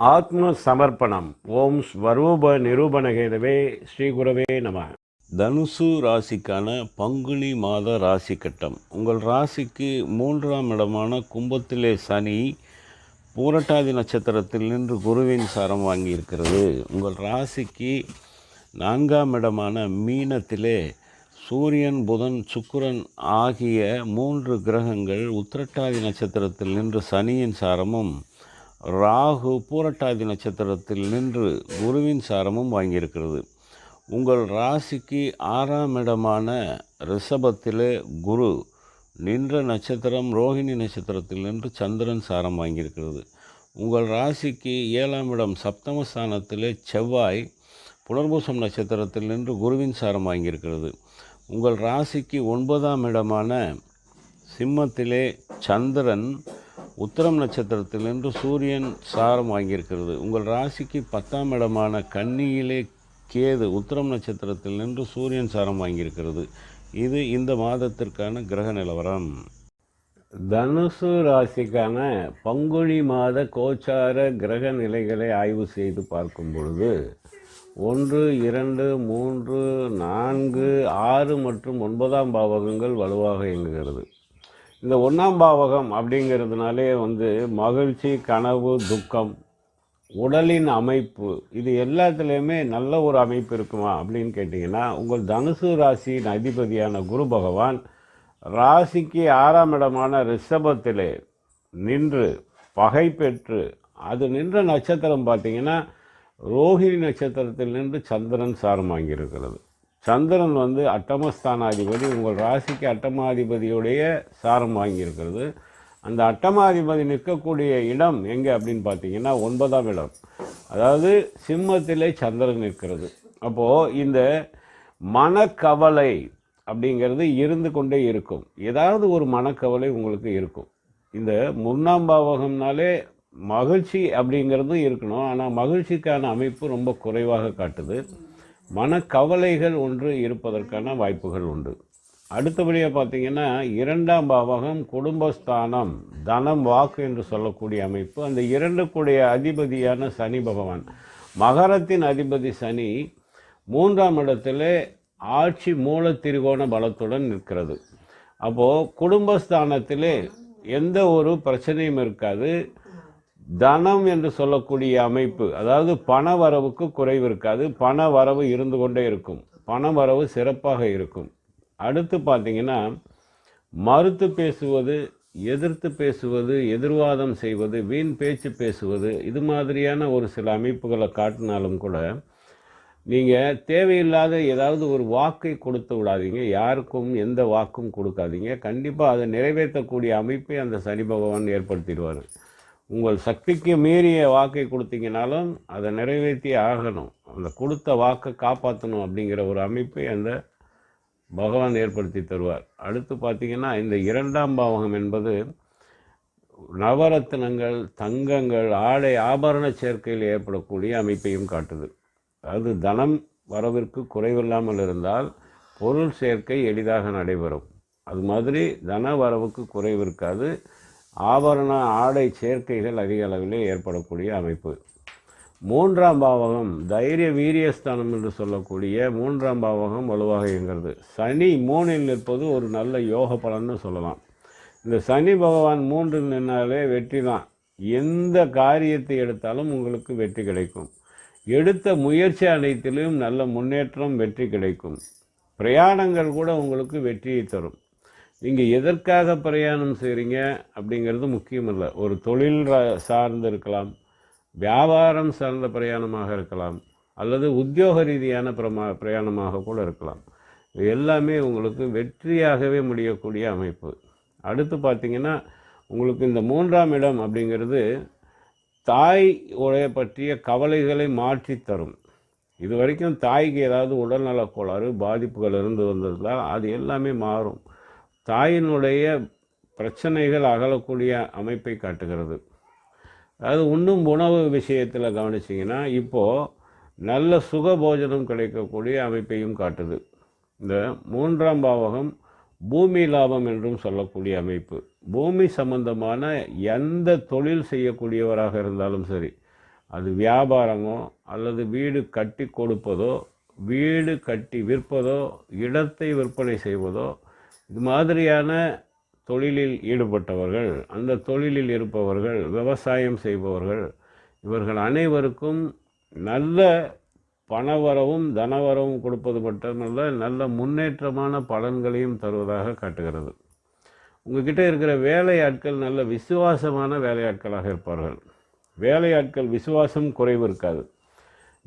ஆத்ம சமர்ப்பணம் ஓம் ஸ்வரூப நிரூபணகேதவே ஸ்ரீ குரவே நம. தனுசு ராசிக்கான பங்குனி மாத ராசி கட்டம். உங்கள் ராசிக்கு மூன்றாம் இடமான கும்பத்திலே சனி பூரட்டாதி நட்சத்திரத்தில் நின்று குருவின் சாரம் வாங்கியிருக்கிறது. உங்கள் ராசிக்கு நான்காம் இடமான மீனத்திலே சூரியன் புதன் சுக்கிரன் ஆகிய மூன்று கிரகங்கள் உத்திரட்டாதி நட்சத்திரத்தில் நின்று சனியின் சாரமும் ராகு பூரட்டாதி நட்சத்திரத்தில் நின்று குருவின் சாரமும் வாங்கியிருக்கிறது. உங்கள் ராசிக்கு ஆறாம் இடமான ரிஷபத்திலே குரு நின்ற நட்சத்திரம் ரோஹிணி நட்சத்திரத்தில் நின்று சந்திரன் சாரம் வாங்கியிருக்கிறது. உங்கள் ராசிக்கு ஏழாம் இடம் சப்தமஸ்தானத்திலே செவ்வாய் புனர்பூசம் நட்சத்திரத்தில் நின்று குருவின் சாரம் வாங்கியிருக்கிறது. உங்கள் ராசிக்கு ஒன்பதாம் இடமான சிம்மத்திலே சந்திரன் உத்தரம் நட்சத்திரத்தில் நின்று சூரியன் சாரம் வாங்கியிருக்கிறது. உங்கள் ராசிக்கு பத்தாம் இடமான கன்னியிலே கேது உத்தரம் நட்சத்திரத்தில் நின்று சூரியன் சாரம் வாங்கியிருக்கிறது. இது இந்த மாதத்திற்கான கிரக நிலவரம். தனுசு ராசிக்கான பங்குனி மாத கோச்சார கிரக நிலைகளை ஆய்வு செய்து பார்க்கும் பொழுது ஒன்று இரண்டு மூன்று நான்கு ஆறு மற்றும் ஒன்பதாம் பாவகங்கள் வலுவாக இயங்குகிறது. இந்த ஒன்றாம் பாவகம் அப்படிங்கிறதுனாலே வந்து மகிழ்ச்சி கனவு துக்கம் உடலின் அமைப்பு இது எல்லாத்துலேயுமே நல்ல ஒரு அமைப்பு இருக்குமா அப்படின்னு கேட்டிங்கன்னா உங்கள் தனுசு ராசியின் அதிபதியான குரு பகவான் ராசிக்கு ஆறாம் இடமான ரிஷபத்திலே நின்று பகை பெற்று அது நின்ற நட்சத்திரம் பார்த்தீங்கன்னா ரோஹிணி நட்சத்திரத்தில் நின்று சந்திரன் சாரம் வாங்கியிருக்கிறது. சந்திரன் வந்து அட்டமஸ்தானாதிபதி. உங்கள் ராசிக்கு அட்டமாதிபதியுடைய சாரம் வாங்கியிருக்கிறது. அந்த அட்டமாதிபதி நிற்கக்கூடிய இடம் எங்கே அப்படின்னு பார்த்தீங்கன்னா ஒன்பதாம் இடம். அதாவது சிம்மத்திலே சந்திரன் நிற்கிறது. அப்போது இந்த மனக்கவலை அப்படிங்கிறது இருந்து கொண்டே இருக்கும். ஏதாவது ஒரு மனக்கவலை உங்களுக்கு இருக்கும். இந்த முன்னாம் பாவகம்னாலே மகிழ்ச்சி அப்படிங்கிறதும் இருக்கணும். ஆனால் மகிழ்ச்சிக்கான அமைப்பு ரொம்ப குறைவாக காட்டுது. மனக்கவலைகள் ஒன்று இருப்பதற்கான வாய்ப்புகள் உண்டு. அடுத்தபடியாக பார்த்தீங்கன்னா இரண்டாம் பாவகம் குடும்பஸ்தானம் தனம் வாக்கு என்று சொல்லக்கூடிய அமைப்பு. அந்த இரண்டுக்குடைய அதிபதியான சனி பகவான். மகரத்தின் அதிபதி சனி மூன்றாம் இடத்துல ஆட்சி மூல திரிகோண பலத்துடன் நிற்கிறது. அப்போது குடும்பஸ்தானத்திலே எந்த ஒரு பிரச்சனையும் இருக்காது. தனம் என்று சொல்லக்கூடிய அமைப்பு அதாவது பண வரவுக்கு குறைவு இருக்காது. பண வரவு இருந்து கொண்டே இருக்கும். பண வரவு சிறப்பாக இருக்கும். அடுத்து பார்த்தீங்கன்னா மறுத்து பேசுவது எதிர்த்து பேசுவது எதிர்வாதம் செய்வது வீண் பேச்சு பேசுவது இது மாதிரியான ஒரு சில அமைப்புகளை காட்டினாலும் கூட நீங்கள் தேவையில்லாத ஏதாவது ஒரு வாக்கை கொடுத்து விடாதீங்க. யாருக்கும் எந்த வாக்கும் கொடுக்காதீங்க. கண்டிப்பாக அதை நிறைவேற்றக்கூடிய அமைப்பை அந்த சனி பகவான் ஏற்படுத்திடுவார். உங்கள் சக்திக்கு மீறிய வாக்கை கொடுத்தீங்கனாலும் அதை நிறைவேற்றி ஆகணும். அந்த கொடுத்த வாக்கை காப்பாற்றணும் அப்படிங்கிற ஒரு அமைப்பை அந்த பகவான் ஏற்படுத்தி தருவார். அடுத்து பார்த்தீங்கன்னா இந்த இரண்டாம் பாவகம் என்பது நவரத்தினங்கள் தங்கங்கள் ஆடை ஆபரண சேர்க்கையில் ஏற்படக்கூடிய அமைப்பையும் காட்டுது. அது தனம் வரவிற்கு குறைவில்லாமல் இருந்தால் பொருள் சேர்க்கை எளிதாக நடைபெறும். அது மாதிரி தன வரவுக்கு குறைவு இருக்காது. ஆபரண ஆடை சேர்க்கைகள் அதிக அளவிலே ஏற்படக்கூடிய அமைப்பு. மூன்றாம் பாவகம் தைரிய வீரியஸ்தானம் என்று சொல்லக்கூடிய மூன்றாம் பாவகம் வலுவாக இயங்கிறது சனி மூணில் நிற்பது ஒரு நல்ல யோக பலன்னு சொல்லலாம். இந்த சனி பகவான் மூன்றில் நின்னாலே வெற்றி தான். எந்த காரியத்தை எடுத்தாலும் உங்களுக்கு வெற்றி கிடைக்கும். எடுத்த முயற்சி அனைத்திலும் நல்ல முன்னேற்றம் வெற்றி கிடைக்கும். பிரயாணங்கள் கூட உங்களுக்கு வெற்றியை தரும். நீங்கள் எதற்காக பிரயாணம் செய்கிறீங்க அப்படிங்கிறது முக்கியம் இல்லை ஒரு தொழில் சார்ந்து இருக்கலாம் வியாபாரம் சார்ந்த பிரயாணமாக இருக்கலாம் அல்லது உத்தியோக ரீதியான பிரமா பிரயாணமாக கூட இருக்கலாம். இது எல்லாமே உங்களுக்கு வெற்றியாகவே முடியக்கூடிய அமைப்பு. அடுத்து பார்த்தீங்கன்னா உங்களுக்கு இந்த மூன்றாம் இடம் அப்படிங்கிறது தாய் உடைய பற்றிய கவலைகளை மாற்றி தரும். இது வரைக்கும் தாய்க்கு ஏதாவது உடல்நலக் கோளாறு பாதிப்புகள் இருந்து வந்ததுல அது எல்லாமே மாறும். தாயினுடைய பிரச்சனைகள் அகலக்கூடிய அமைப்பை காட்டுகிறது. அதாவது உண்ணும் உணவு விஷயத்தில் கவனிச்சிங்கன்னா இப்போது நல்ல சுக போஜனம் கிடைக்கக்கூடிய அமைப்பையும் காட்டுது. இந்த மூன்றாம் பாவகம் பூமி லாபம் என்றும் சொல்லக்கூடிய அமைப்பு. பூமி சம்பந்தமான எந்த தொழில் செய்யக்கூடியவராக இருந்தாலும் சரி அது வியாபாரமோ அல்லது வீடு கட்டி கொடுப்பதோ வீடு கட்டி விற்பதோ இடத்தை விற்பனை செய்வதோ இது மாதிரியான தொழிலில் ஈடுபட்டவர்கள் அந்த தொழிலில் இருப்பவர்கள் விவசாயம் செய்பவர்கள் இவர்கள் அனைவருக்கும் நல்ல பணவரவும் தனவரவும் கொடுப்பது மட்டுமல்ல நல்ல முன்னேற்றமான பலன்களையும் தருவதாக காட்டுகிறது. உங்ககிட்ட இருக்கிற வேலையாட்கள் நல்ல விசுவாசமான வேலையாட்களாக இருப்பார்கள். வேலையாட்கள் விசுவாசம் குறைவு இருக்காது.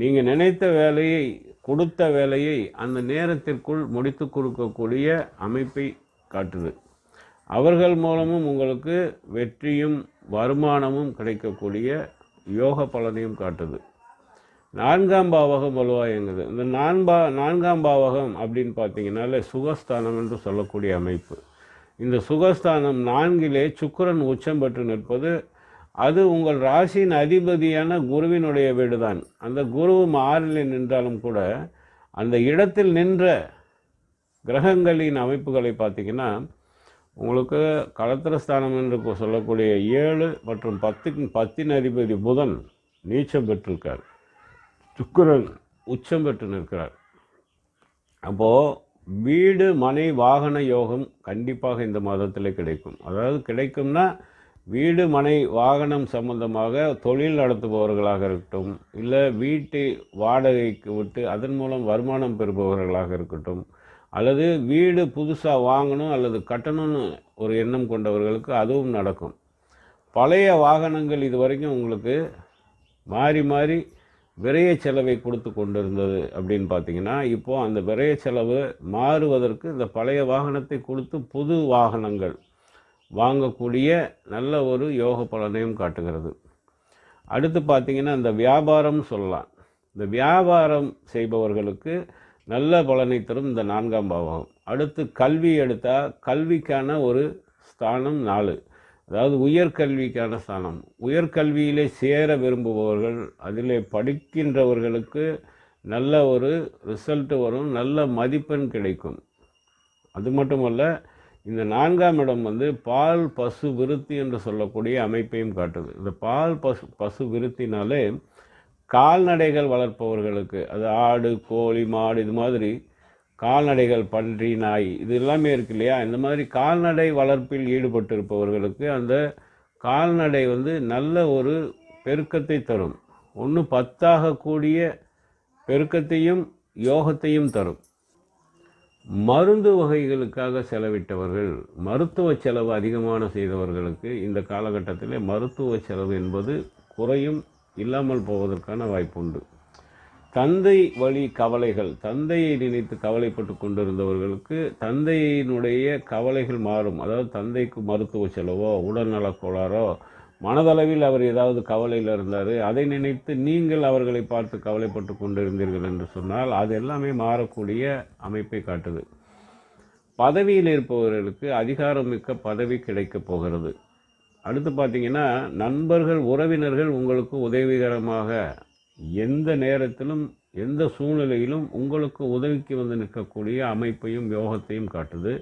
நீங்கள் நினைத்த வேலையை கொடுத்த வேலையை அந்த நேரத்திற்குள் முடித்து கொடுக்கக்கூடிய அமைப்பை காட்டுது. அவர்கள் மூலமும் உங்களுக்கு வெற்றியும் வருமானமும் கிடைக்கக்கூடிய யோக பலனையும் காட்டுது. நான்காம் பாவகம் வலுவாயங்குது இந்த நான்பா நான்காம் பாவகம் அப்படின்னு பார்த்தீங்கன்னாலே சுகஸ்தானம் என்று சொல்லக்கூடிய அமைப்பு. இந்த சுகஸ்தானம் நான்கிலே சுக்கிரன் உச்சம் பெற்று நிற்பது அது உங்கள் ராசியின் அதிபதியான குருவினுடைய வீடுதான். அந்த குரு ஆறில் நின்றாலும் கூட அந்த இடத்தில் நின்ற கிரகங்களின் அமைப்புகளை பார்த்தீங்கன்னா உங்களுக்கு களத்திரஸ்தானம் என்று சொல்லக்கூடிய ஏழு மற்றும் பத்துக்கு பத்தின் அதிபதி புதன் நீச்சம் பெற்றிருக்கார். சுக்கரன் உச்சம் பெற்று நிற்கிறார். அப்போது வீடு மனை வாகன யோகம் கண்டிப்பாக இந்த மாதத்தில் கிடைக்கும். அதாவது கிடைக்கும்னா வீடு மனை வாகனம் சம்பந்தமாக தொழில் நடத்துபவர்களாக இருக்கட்டும் இல்லை வீட்டை வாடகைக்கு விட்டு அதன் மூலம் வருமானம் பெறுபவர்களாக இருக்கட்டும் அல்லது வீடு புதுசாக வாங்கணும் அல்லது கட்டணும்னு ஒரு எண்ணம் கொண்டவர்களுக்கு அதுவும் நடக்கும். பழைய வாகனங்கள் இது வரைக்கும் உங்களுக்கு மாறி மாறி விரைய செலவை கொடுத்து கொண்டிருந்தது அப்படின்னு பார்த்தீங்கன்னா இப்போது அந்த விரைய செலவு மாறுவதற்கு இந்த பழைய வாகனத்தை கொடுத்து புது வாகனங்கள் வாங்கக்கூடிய நல்ல ஒரு யோக பலனையும் காட்டுகிறது. அடுத்து பார்த்திங்கன்னா இந்த வியாபாரம் சொல்லலாம். இந்த வியாபாரம் செய்பவர்களுக்கு நல்ல பலனை தரும் இந்த நான்காம் பாவகம் அடுத்து கல்வி எடுத்தால் கல்விக்கான ஒரு ஸ்தானம் நாலு. அதாவது உயர்கல்விக்கான ஸ்தானம். உயர்கல்வியிலே சேர விரும்புபவர்கள் அதிலே படிக்கின்றவர்களுக்கு நல்ல ஒரு ரிசல்ட்டு வரும் நல்ல மதிப்பெண் கிடைக்கும். அது மட்டுமல்ல இந்த நான்காம் இடம் வந்து பால் பசு விருத்தி என்று சொல்லக்கூடிய அமைப்பையும் காட்டுது. இந்த பால் பசு பசு விருத்தினாலே கால்நடைகள் வளர்ப்பவர்களுக்கு அது ஆடு கோழி மாடு இது மாதிரி கால்நடைகள் பன்றி நாய் இது எல்லாமே இருக்கு இல்லையா? இந்த மாதிரி கால்நடை வளர்ப்பில் ஈடுபட்டிருப்பவர்களுக்கு அந்த கால்நடை வந்து நல்ல ஒரு பெருக்கத்தை தரும். ஒன்று பத்தாக கூடிய பெருக்கத்தையும் யோகத்தையும் தரும். மருந்து வகைகளுக்காக செலவிட்டவர்கள் மருத்துவ செலவு அதிகமான செய்தவர்களுக்கு இந்த காலகட்டத்தில் மருத்துவ செலவு என்பது குறையும் இல்லாமல் போவதற்கான வாய்ப்புண்டு. தந்தை வழி கவலைகள் தந்தையை நினைத்து கவலைப்பட்டு கொண்டிருந்தவர்களுக்கு தந்தையினுடைய கவலைகள் மாறும். அதாவது தந்தைக்கு மருத்துவ செலவோ உடல்நலக் கோளாறோ மனதளவில் அவர் ஏதாவது கவலையில் இருந்தார் அதை நினைத்து நீங்கள் அவர்களை பார்த்து கவலைப்பட்டு கொண்டிருந்தீர்கள் என்று சொன்னால் அது எல்லாமே மாறக்கூடிய அமைப்பை காட்டுது. பதவியில் இருப்பவர்களுக்கு அதிகாரமிக்க பதவி கிடைக்கப் போகிறது. அடுத்து பார்த்தீங்கன்னா நண்பர்கள் உறவினர்கள் உங்களுக்கு உதவிகரமாக எந்த நேரத்திலும் எந்த சூழ்நிலையிலும் உங்களுக்கு உதவிக்கு வந்து நிற்கக்கூடிய அமைப்பையும் யோகத்தையும் காட்டுது.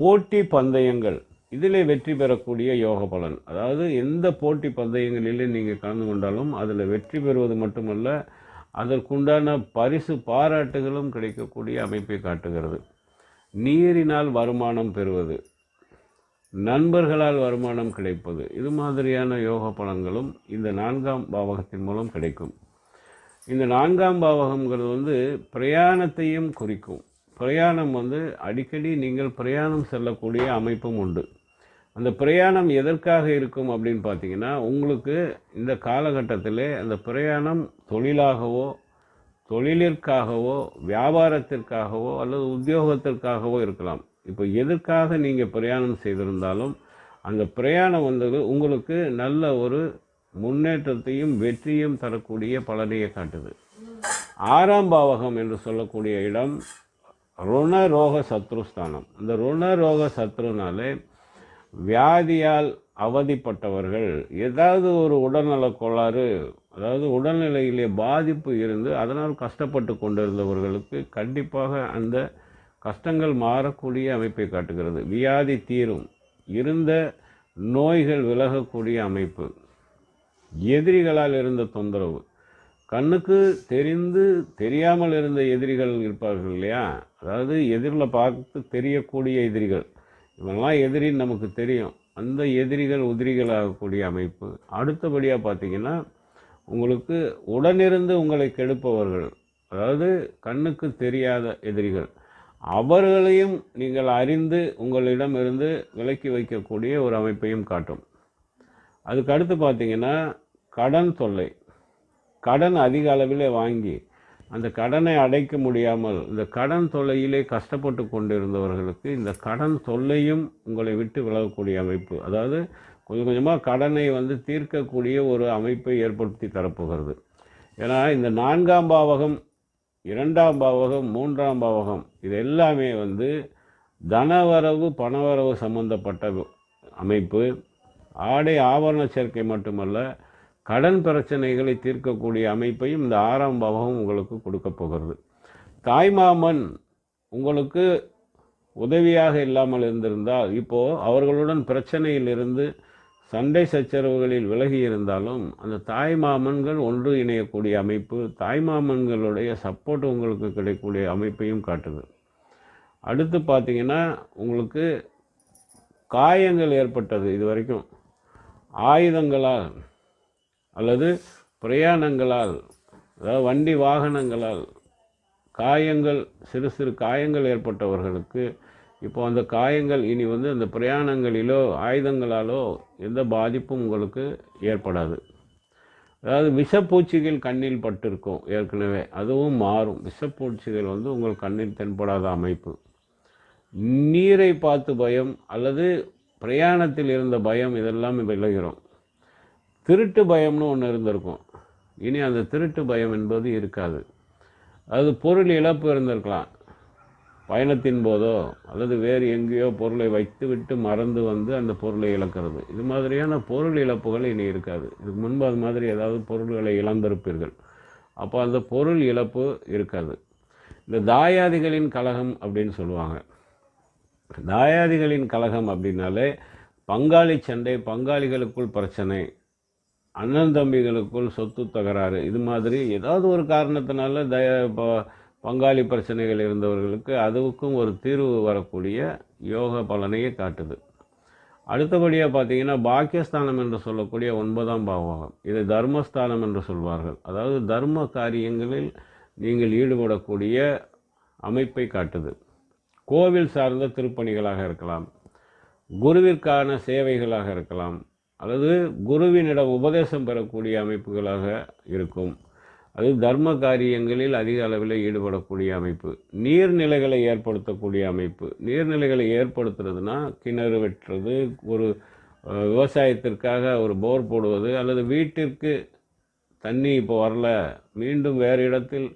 போட்டி பந்தயங்கள் இதிலே வெற்றி பெறக்கூடிய யோக பலன். அதாவது எந்த போட்டி பந்தயங்களிலே நீங்கள் கலந்து கொண்டாலும் அதில் வெற்றி பெறுவது மட்டுமல்ல அதற்குண்டான பரிசு பாராட்டுகளும் கிடைக்கக்கூடிய அமைப்பை காட்டுகிறது. நீரினால் வருமானம் பெறுவது நண்பர்களால் வருமானம் கிடைப்பது இது மாதிரியான யோக பலன்களும் இந்த நான்காம் பாவகத்தின் மூலம் கிடைக்கும். இந்த நான்காம் பாவகங்கிறது வந்து பிரயாணத்தையும் குறிக்கும். பிரயாணம் வந்து அடிக்கடி நீங்கள் பிரயாணம் செல்லக்கூடிய அமைப்பும் உண்டு. அந்த பிரயாணம் எதற்காக இருக்கும் அப்படின்னு பார்த்தீங்கன்னா உங்களுக்கு இந்த காலகட்டத்தில் அந்த பிரயாணம் தொழிலாகவோ தொழிலிற்காகவோ வியாபாரத்திற்காகவோ அல்லது உத்தியோகத்திற்காகவோ இருக்கலாம். இப்போ எதற்காக நீங்கள் பிரயாணம் செய்திருந்தாலும் அந்த பிரயாணம் வந்தது உங்களுக்கு நல்ல ஒரு முன்னேற்றத்தையும் வெற்றியும் தரக்கூடிய பலனையை காட்டுது. ஆறாம் பாவகம் என்று சொல்லக்கூடிய இடம் ருணரோக சத்ருஸ்தானம். இந்த ருணரோக சத்ருனாலே வியாதியால் அவதிப்பட்டவர்கள் ஏதாவது ஒரு உடல்நலக் கோளாறு அதாவது உடல்நிலையிலே பாதிப்பு இருந்து அதனால் கஷ்டப்பட்டு கொண்டிருந்தவர்களுக்கு கண்டிப்பாக அந்த கஷ்டங்கள் மாறக்கூடிய அமைப்பை காட்டுகிறது. வியாதி தீரும். இருந்த நோய்கள் விலகக்கூடிய அமைப்பு. எதிரிகளால் இருந்த தொந்தரவு. கண்ணுக்கு தெரிந்து தெரியாமல் இருந்த எதிரிகள் இருப்பார்கள் இல்லையா? அதாவது எதிரில் பார்த்து தெரியக்கூடிய எதிரிகள். இவங்கெல்லாம் எதிரின்னு நமக்கு தெரியும். அந்த எதிரிகள் உதிரிகளாகக்கூடிய அமைப்பு. அடுத்தபடியாக பார்த்தீங்கன்னா உங்களுக்கு உடனிருந்து உங்களை கெடுப்பவர்கள் அதாவது கண்ணுக்கு தெரியாத எதிரிகள் அவர்களையும் நீங்கள் அறிந்து உங்களிடம் இருந்து விலக்கி வைக்கக்கூடிய ஒரு அமைப்பையும் காட்டும். அதுக்கு அடுத்து பார்த்தீங்கன்னா கடன் தொல்லை. கடன் அதிக அளவிலே வாங்கி அந்த கடனை அடைக்க முடியாமல் இந்த கடன் தொல்லையிலே கஷ்டப்பட்டு கொண்டிருந்தவர்களுக்கு இந்த கடன் தொல்லையும் உங்களை விட்டு விலகக்கூடிய அமைப்பு. அதாவது கொஞ்சம் கொஞ்சமாக கடனை வந்து தீர்க்கக்கூடிய ஒரு அமைப்பை ஏற்படுத்தி தரப்போகிறது. ஏன்னா இந்த நான்காம் பாவகம் இரண்டாம் பாவகம் மூன்றாம் பாவகம் இது எல்லாமே வந்து தனவரவு பணவரவு சம்பந்தப்பட்ட அமைப்பு. ஆடை ஆபரண சேர்க்கை மட்டுமல்ல கடன் பிரச்சனைகளை தீர்க்கக்கூடிய அமைப்பையும் இந்த ஆறாம் பாவகம் உங்களுக்கு கொடுக்க போகிறது. தாய்மாமன் உங்களுக்கு உதவியாக இல்லாமல் இருந்திருந்தால் இப்போது அவர்களுடன் பிரச்சனையிலிருந்து சண்டை சச்சரவுகளில் விலகி இருந்தாலும் அந்த தாய்மாமன்கள் ஒன்று இணையக்கூடிய அமைப்பு தாய்மாமன்களுடைய சப்போர்ட் உங்களுக்கு கிடைக்கக்கூடிய அமைப்பையும் காட்டுது. அடுத்து பார்த்தீங்கன்னா உங்களுக்கு காயங்கள் ஏற்பட்டது இது வரைக்கும். ஆயுதங்களால் அல்லது பிரயாணங்களால் அதாவது வண்டி வாகனங்களால் காயங்கள் சிறு சிறு காயங்கள் ஏற்பட்டவர்களுக்கு இப்போ அந்த காயங்கள் இனி வந்து அந்த பிரயாணங்களிலோ ஆயுதங்களாலோ எந்த பாதிப்பும் உங்களுக்கு ஏற்படாது. அதாவது விஷப்பூச்சிகள் கண்ணில் பட்டிருக்கும் ஏற்கனவே அதுவும் மாறும். விஷப்பூச்சிகள் வந்து உங்கள் கண்ணில் தென்படாத அமைப்பு. நீரை பார்த்து பயம் அல்லது பிரயாணத்தில் இருந்த பயம் இதெல்லாம் விலகிறோம் திருட்டு பயம்னு ஒன்று இருந்திருக்கும். இனி அந்த திருட்டு பயம் என்பது இருக்காது. அது பொருள் இழப்பு இருந்திருக்கலாம். பயணத்தின் போதோ அல்லது வேறு எங்கேயோ பொருளை வைத்துவிட்டு மறந்து வந்து அந்த பொருளை இழக்கிறது. இது மாதிரியான பொருள் இழப்புகள் இனி இருக்காது. இதுக்கு முன்பு அது மாதிரி ஏதாவது பொருள்களை இழந்திருப்பீர்கள். அப்போ அந்த பொருள் இழப்பு இருக்காது. இந்த தாயாதிகளின் கழகம் அப்படின்னு சொல்லுவாங்க. தாயாதிகளின் கழகம் அப்படின்னாலே பங்காளி சண்டை பங்காளிகளுக்குள் பிரச்சனை அண்ணன் தம்பிகளுக்குள் சொத்து தகராறு. இது மாதிரி ஏதாவது ஒரு காரணத்தினால தய ப- பங்காளி பிரச்சனைகள் இருந்தவர்களுக்கு அதுவுக்கும் ஒரு தீர்வு வரக்கூடிய யோக பலனையே காட்டுது. அடுத்தபடியாக பார்த்தீங்கன்னா பாக்கியஸ்தானம் என்று சொல்லக்கூடிய ஒன்பதாம் பாவகம். இதை தர்மஸ்தானம் என்று சொல்வார்கள். அதாவது தர்ம காரியங்களில் நீங்கள் ஈடுபடக்கூடிய அமைப்பை காட்டுது. கோவில் சார்ந்த திருப்பணிகளாக இருக்கலாம். குருவிற்கான சேவைகளாக இருக்கலாம். அல்லது குருவினிடம் உபதேசம் பெறக்கூடிய அமைப்புகளாக இருக்கும். அது தர்ம காரியங்களில் அதிக அளவில் ஈடுபடக்கூடிய அமைப்பு. நீர்நிலைகளை ஏற்படுத்தக்கூடிய அமைப்பு. நீர்நிலைகளை ஏற்படுத்துறதுனா கிணறு வெட்டுறது ஒரு விவசாயத்திற்காக ஒரு போர் போடுவது அல்லது வீட்டிற்கு தண்ணி இப்போ வரல மீண்டும் வேறு இடத்தில்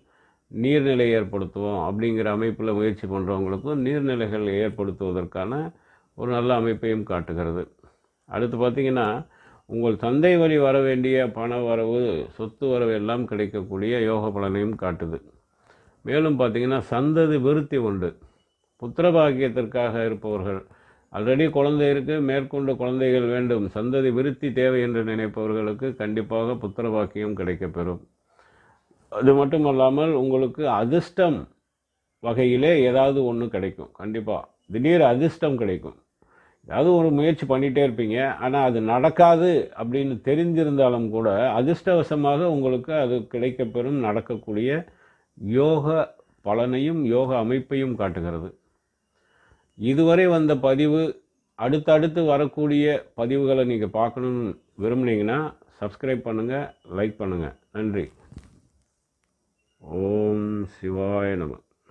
நீர்நிலை ஏற்படுத்துவோம் அப்படிங்கிற அமைப்பில் முயற்சி பண்ணுறவங்களுக்கும் நீர்நிலைகள் ஏற்படுத்துவதற்கான ஒரு நல்ல அமைப்பையும் காட்டுகிறது. அடுத்து பார்த்தீங்கன்னா உங்கள் தந்தை வழி வர வேண்டிய பண வரவு சொத்து வரவு எல்லாம் கிடைக்கக்கூடிய யோக பலனையும் காட்டுது. மேலும் பார்த்தீங்கன்னா சந்ததி விருத்தி உண்டு. புத்திர பாக்கியத்திற்காக இருப்பவர்கள் ஆல்ரெடி குழந்தைகளுக்கு மேற்கொண்டு குழந்தைகள் வேண்டும். சந்ததி விருத்தி தேவை என்று நினைப்பவர்களுக்கு கண்டிப்பாக புத்திர பாக்கியம் கிடைக்கப்பெறும். அது மட்டுமல்லாமல் உங்களுக்கு அதிர்ஷ்டம் வகையிலே ஏதாவது ஒன்று கிடைக்கும். கண்டிப்பாக திடீர் அதிர்ஷ்டம் கிடைக்கும். ஏதாவது ஒரு முயற்சி பண்ணிகிட்டே இருப்பீங்க. ஆனால் அது நடக்காது அப்படின்னு தெரிஞ்சிருந்தாலும் கூட அதிர்ஷ்டவசமாக உங்களுக்கு அது கிடைக்கப்பெறும் நடக்கக்கூடிய யோக பலனையும் யோக அமைப்பையும் காட்டுகிறது. இதுவரை வந்த பதிவு அடுத்தடுத்து வரக்கூடிய பதிவுகளை நீங்கள் பார்க்கணுன்னு விரும்புனீங்கன்னா சப்ஸ்கிரைப் பண்ணுங்கள் லைக் பண்ணுங்கள் நன்றி. ஓம் சிவாய நமக்கு